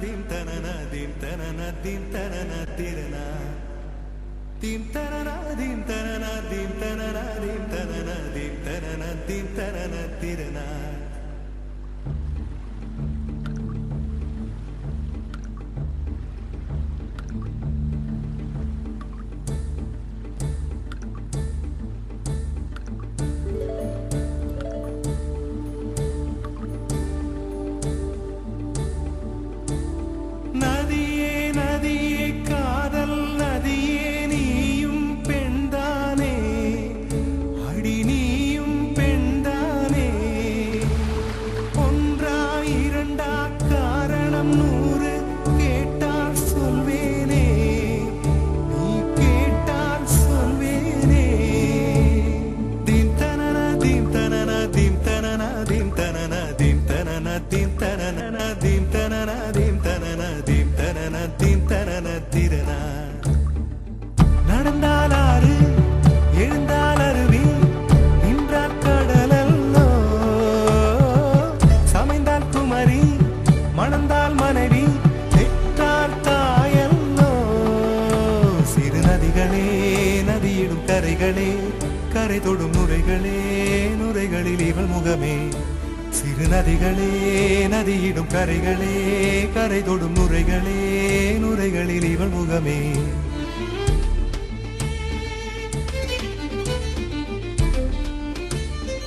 din tanana din tanana din tanana tirana. Din tanana din tanana din tanana din tanana din tanana din tanana tirana. நுரைகளே கரை தொடும் நுரைகளே நுரைகளில் இவள் முகமே. சிறு நதிகளே நதியிடும் கரைகளே கரை தொடும் நுரைகளே நுரைகளில் இவள் முகமே.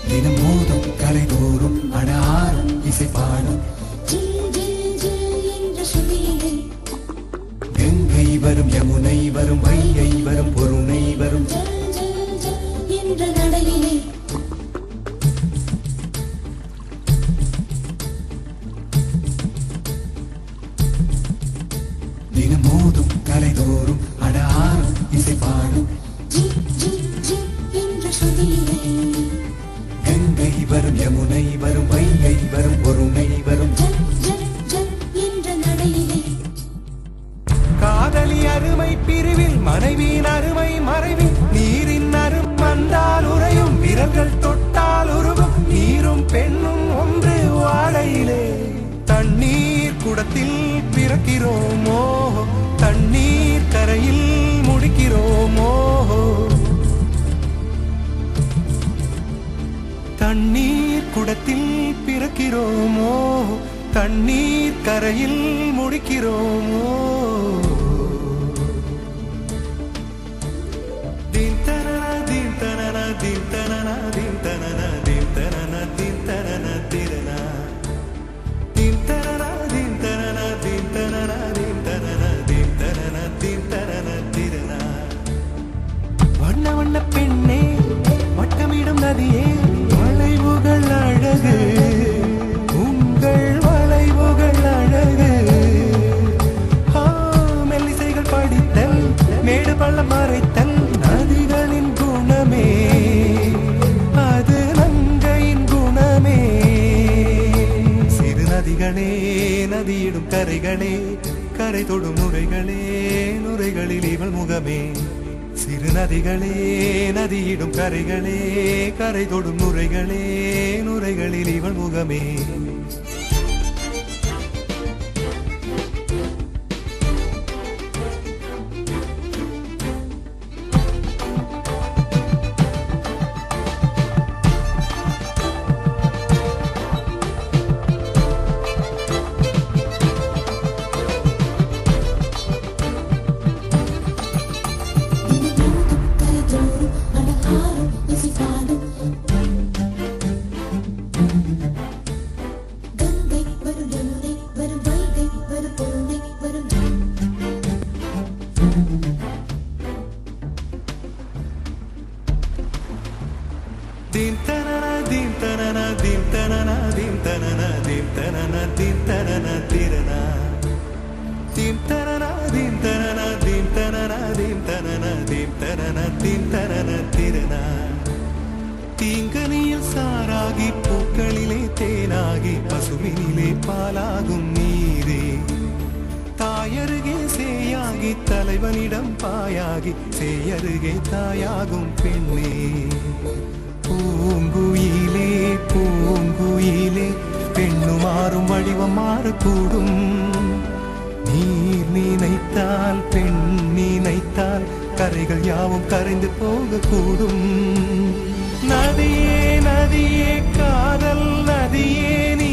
தினம் மோதும் கரை தோறும் அடாரும் இசை பாடும் கங்கை வரும் யமுனை வரும் வைகை தலைதோறும் அடாரும் இசை கங்கை வரும் யமுனை வரும் வைகை வரும் பொறுமை வரும். காதலி அருமை பிரிவில் மனைவியின் அருமை தண்ணீர் குடத்தில் பிறக்கிறோமோ? தண்ணீர் கரையில் முடிக்கிறோமோ? மேடு மறைத்தல் நதிகளின் குணமே. அது நங்கையின் குணமே. சிறு நதிகளே நதியிடும் கரைகளே கரை தொடும் நுரைகளே நுரைகளில் இவள் முகமே. சிறு நதிகளே நதியிடும் கரைகளே கரை தொடும் நுரைகளே நுரைகளில் இவள் முகமே. பாயாகி செய்யருகே தாயாகும் பெண்ணே. பூங்குயிலே பூங்குயிலே பெண்ணு மாறும் வடிவம் மாறக்கூடும். நீர் நினைத்தால் பெண் நினைத்தால் கரைகள் யாவும் கரைந்து போகக்கூடும். நதியே நதியே காதல் நதியே நீ